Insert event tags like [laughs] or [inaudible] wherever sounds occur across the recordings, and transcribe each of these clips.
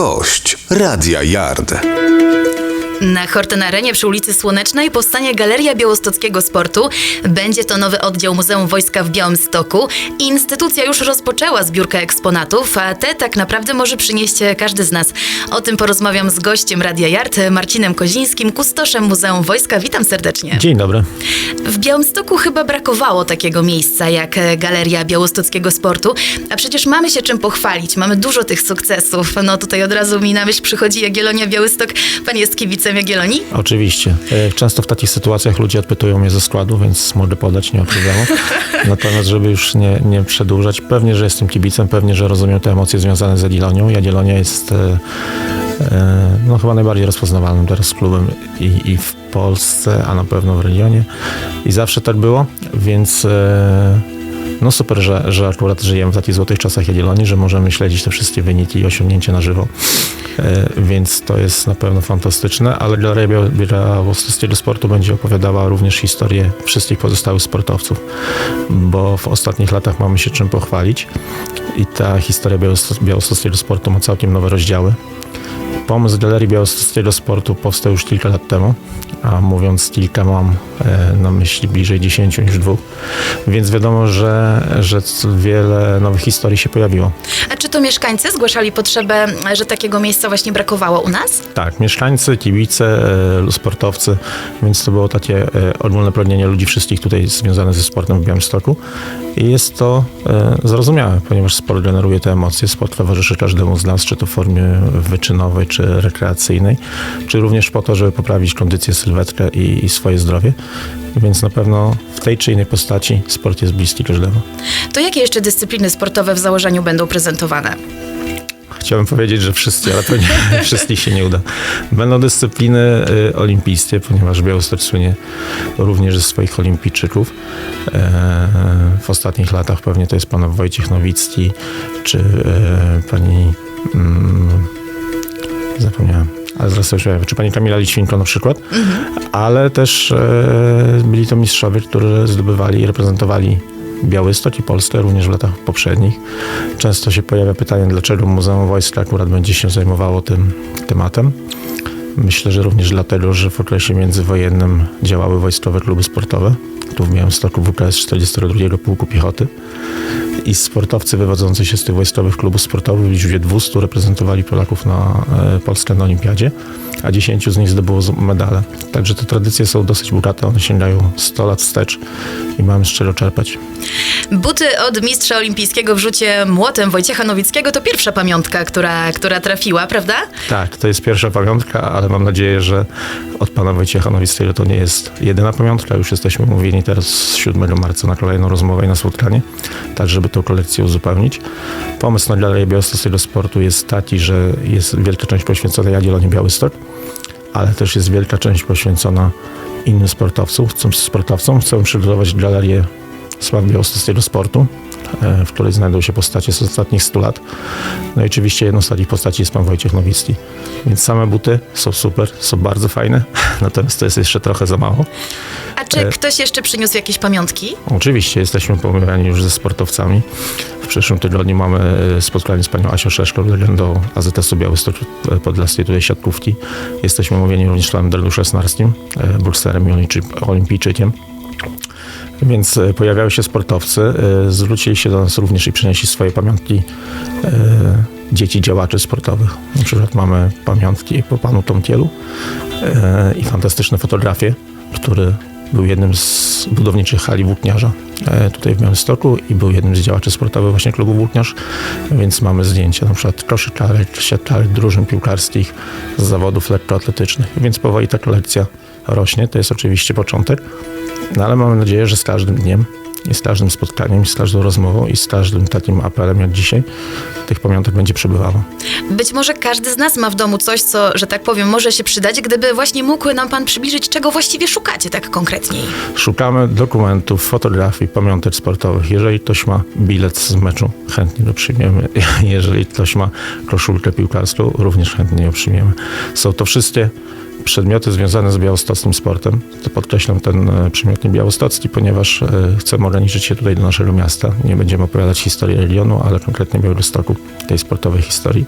Gość Radia Yard. Na Horten Arenie przy ulicy Słonecznej powstanie Galeria Białostockiego Sportu. Będzie to nowy oddział Muzeum Wojska w Białymstoku. Instytucja już rozpoczęła zbiórkę eksponatów, a te tak naprawdę może przynieść każdy z nas. O tym porozmawiam z gościem Radia Yard, Marcinem Kozińskim, kustoszem Muzeum Wojska. Witam serdecznie. Dzień dobry. W Białymstoku chyba brakowało takiego miejsca jak Galeria Białostockiego Sportu, a przecież mamy się czym pochwalić, mamy dużo tych sukcesów. No tutaj od razu mi na myśl przychodzi Jagiellonia Białystok. Pan jest kibicem Jagiellonii? Oczywiście. E, Często w takich sytuacjach ludzie odpytują mnie ze składu, więc mogę podać, nie ma problemu. [laughs] Natomiast, żeby już nie, nie przedłużać, pewnie, że jestem kibicem, pewnie, że rozumiem te emocje związane z Jagiellonią. Jagiellonia jest e, e, no, chyba najbardziej rozpoznawalnym teraz klubem i, i w Polsce, a na pewno w regionie. I zawsze tak było, więc no super, że, że akurat żyjemy w takich złotych czasach Jagiellonii, że możemy śledzić te wszystkie wyniki i osiągnięcia na żywo. E, Więc to jest na pewno fantastyczne, ale Galeria Biał- Białostockiego Sportu będzie opowiadała również historię wszystkich pozostałych sportowców, bo w ostatnich latach mamy się czym pochwalić i ta historia Białosto- Białostockiego Sportu ma całkiem nowe rozdziały. Pomysł Galerii Białostockiego Sportu powstał już kilka lat temu, a mówiąc kilka mam e, na myśli bliżej 10 niż dwóch, więc wiadomo, że, że wiele nowych historii się pojawiło. A czy to mieszkańcy zgłaszali potrzebę, że takiego miejsca właśnie brakowało u nas? Tak, mieszkańcy, kibice, e, sportowcy, więc to było takie e, ogólne pragnienie ludzi wszystkich tutaj związanych ze sportem w Białymstoku. I jest to zrozumiałe, ponieważ sport generuje te emocje, sport towarzyszy każdemu z nas, czy to w formie wyczynowej, czy rekreacyjnej, czy również po to, żeby poprawić kondycję, sylwetkę i, i swoje zdrowie. Więc na pewno w tej czy innej postaci sport jest bliski każdemu. To jakie jeszcze dyscypliny sportowe w założeniu będą prezentowane? Chciałbym powiedzieć, że wszyscy, ale pewnie [laughs] wszystkich się nie uda. Będą dyscypliny y, olimpijskie, ponieważ Białystok słynie również ze swoich olimpijczyków. E, w ostatnich latach pewnie to jest pan Wojciech Nowicki, czy e, pani... Zapomniałem. Ale zaraz sobie czy pani Kamila Lićwinko na przykład, ale też e, byli to mistrzowie, którzy zdobywali i reprezentowali Białystok i Polskę również w latach poprzednich. Często się pojawia pytanie, dlaczego Muzeum Wojska akurat będzie się zajmowało tym tematem. Myślę, że również dlatego, że w okresie międzywojennym działały wojskowe kluby sportowe. Tu w Białymstoku WKS 42 Pułku Piechoty. I sportowcy wywodzący się z tych wojskowych klubów sportowych w liczbie 200 reprezentowali Polaków na e, Polskę na Olimpiadzie, a 10 z nich zdobyło medale. Także te tradycje są dosyć bogate, one sięgają 100 lat wstecz i mamy z czego czerpać. Buty od mistrza olimpijskiego w rzucie młotem Wojciecha Nowickiego to pierwsza pamiątka, która, która trafiła, prawda? Tak, to jest pierwsza pamiątka, ale mam nadzieję, że od pana Wojciecha Nowickiego to nie jest jedyna pamiątka. Już jesteśmy umówieni teraz 7 marca na kolejną rozmowę i na spotkanie, tak żeby tą kolekcję uzupełnić. Pomysł na Galerię Białostockiego Sportu jest taki, że jest wielka część poświęcona Jagiellonii Białystok, ale też jest wielka część poświęcona innym sportowcom. Sportowcom. Chcę przygotować galerię sław białostockiego sportu, e, w której znajdą się postacie z ostatnich 100 lat. No i oczywiście jedną z takich postaci jest pan Wojciech Nowicki. Więc same buty są super, są bardzo fajne, [laughs] natomiast to jest jeszcze trochę za mało. A czy ktoś jeszcze przyniósł jakieś pamiątki? Oczywiście jesteśmy pomawiani już ze sportowcami. W przyszłym tygodniu mamy e, spotkanie z panią Asią Szeszką, legendą AZS-u Białystok e, Podlaskiej tutaj siatkówki. Jesteśmy umówieni również z panem Dariuszem Snarskim, e, bokserem i olimpijczy- olimpijczykiem. Więc e, pojawiają się sportowcy, e, zwrócili się do nas również i przynieśli swoje pamiątki e, dzieci działaczy sportowych. Na przykład mamy pamiątki po panu Tomkielu i fantastyczne fotografie, który był jednym z budowniczych hali włókniarza tutaj w Białymstoku i był jednym z działaczy sportowych właśnie klubu włókniarz, więc mamy zdjęcia na przykład koszykarek, siatkarek, drużyn piłkarskich z zawodów lekkoatletycznych, więc powoli ta kolekcja rośnie, to jest oczywiście początek, no ale mamy nadzieję, że z każdym dniem i z każdym spotkaniem, i z każdą rozmową i z każdym takim apelem jak dzisiaj tych pamiątek będzie przybywało. Być może każdy z nas ma w domu coś, co, że tak powiem, może się przydać, gdyby właśnie mógł nam pan przybliżyć, czego właściwie szukacie tak konkretniej. Szukamy dokumentów, fotografii, pamiątek sportowych. Jeżeli ktoś ma bilet z meczu, chętnie go przyjmiemy. [laughs] Jeżeli ktoś ma koszulkę piłkarską, również chętnie ją przyjmiemy. Są to wszystkie przedmioty związane z białostockim sportem. To podkreślam ten e, przymiot białostocki, ponieważ e, chcemy ograniczyć się tutaj do naszego miasta. Nie będziemy opowiadać historii regionu, ale konkretnie Białegostoku, tej sportowej historii.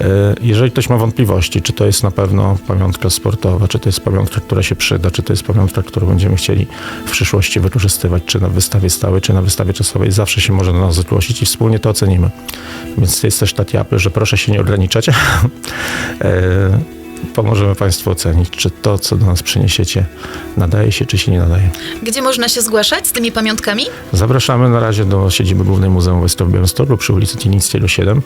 E, Jeżeli ktoś ma wątpliwości, czy to jest na pewno pamiątka sportowa, czy to jest pamiątka, która się przyda, czy to jest pamiątka, którą będziemy chcieli w przyszłości wykorzystywać, czy na wystawie stałej, czy na wystawie czasowej, zawsze się może do nas zgłosić i wspólnie to ocenimy. Więc jest też taki apel, że proszę się nie ograniczać. [laughs] Pomożemy Państwu ocenić, czy to, co do nas przyniesiecie, nadaje się, czy się nie nadaje. Gdzie można się zgłaszać z tymi pamiątkami? Zapraszamy na razie do siedziby Głównej Muzeum Wojska w Białymstoku przy ulicy Tinickiego 7.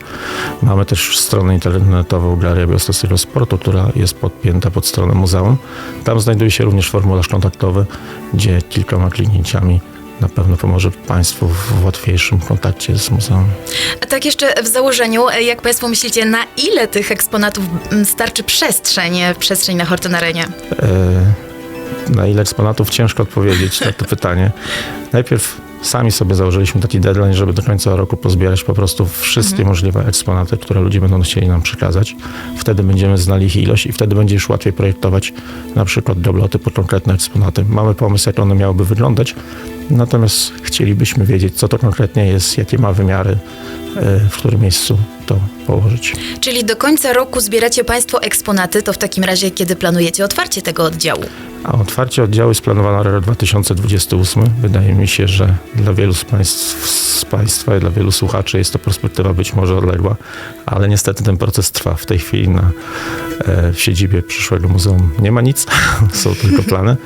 Mamy też stronę internetową Galeria Białostockiego Sportu, która jest podpięta pod stronę muzeum. Tam znajduje się również formularz kontaktowy, gdzie kilkoma kliknięciami na pewno pomoże Państwu w łatwiejszym kontakcie z muzeum. A tak jeszcze w założeniu, jak Państwo myślicie, na ile tych eksponatów starczy przestrzeń, e, przestrzeń na Hortenarenie? E, na ile eksponatów ciężko odpowiedzieć na to [laughs] pytanie. Najpierw sami sobie założyliśmy taki deadline, żeby do końca roku pozbierać po prostu wszystkie możliwe eksponaty, które ludzie będą chcieli nam przekazać. Wtedy będziemy znali ich ilość i wtedy będzie już łatwiej projektować na przykład dobloty po konkretne eksponaty. Mamy pomysł, jak one miałyby wyglądać, natomiast chcielibyśmy wiedzieć, co to konkretnie jest, jakie ma wymiary, e, w którym miejscu to położyć. Czyli do końca roku zbieracie Państwo eksponaty, to w takim razie kiedy planujecie otwarcie tego oddziału? A otwarcie oddziału jest planowane na rok 2028. Wydaje mi się, że dla wielu z, państw, z Państwa i dla wielu słuchaczy jest to perspektywa być może odległa, ale niestety ten proces trwa. W tej chwili na e, w siedzibie przyszłego muzeum nie ma nic, [laughs] są tylko plany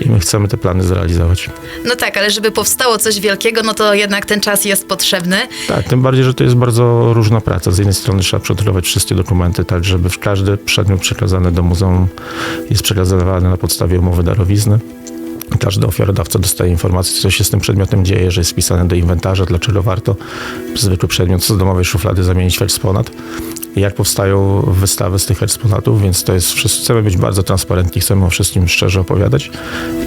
i my chcemy te plany zrealizować. No tak, ale żeby powstało coś wielkiego, no to jednak ten czas jest potrzebny. Tak, tym bardziej, że to jest bardzo różna praca. Z jednej strony trzeba przekontrolować wszystkie dokumenty, tak żeby każdy przedmiot przekazany do muzeum jest przekazywany na podstawie umowy darowizny. Każdy ofiarodawca dostaje informację, co się z tym przedmiotem dzieje, że jest wpisane do inwentarza, dlaczego warto zwykły przedmiot z domowej szuflady zamienić w eksponat. Jak powstają wystawy z tych eksponatów, więc to jest. Chcemy być bardzo transparentni, chcemy o wszystkim szczerze opowiadać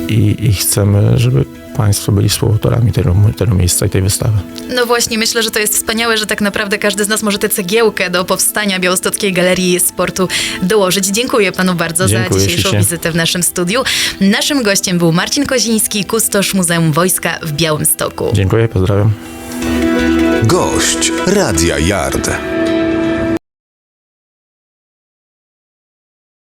i, i chcemy, żeby Państwo byli współautorami tego, tego miejsca i tej wystawy. No właśnie, myślę, że to jest wspaniałe, że tak naprawdę każdy z nas może tę cegiełkę do powstania Białostockiej Galerii Sportu dołożyć. Dziękuję panu bardzo Dziękuję za dzisiejszą ślicznie. wizytę w naszym studiu. Naszym gościem był Marcin Koziński, kustosz Muzeum Wojska w Białymstoku. Dziękuję, pozdrawiam. Gość Radia Yard.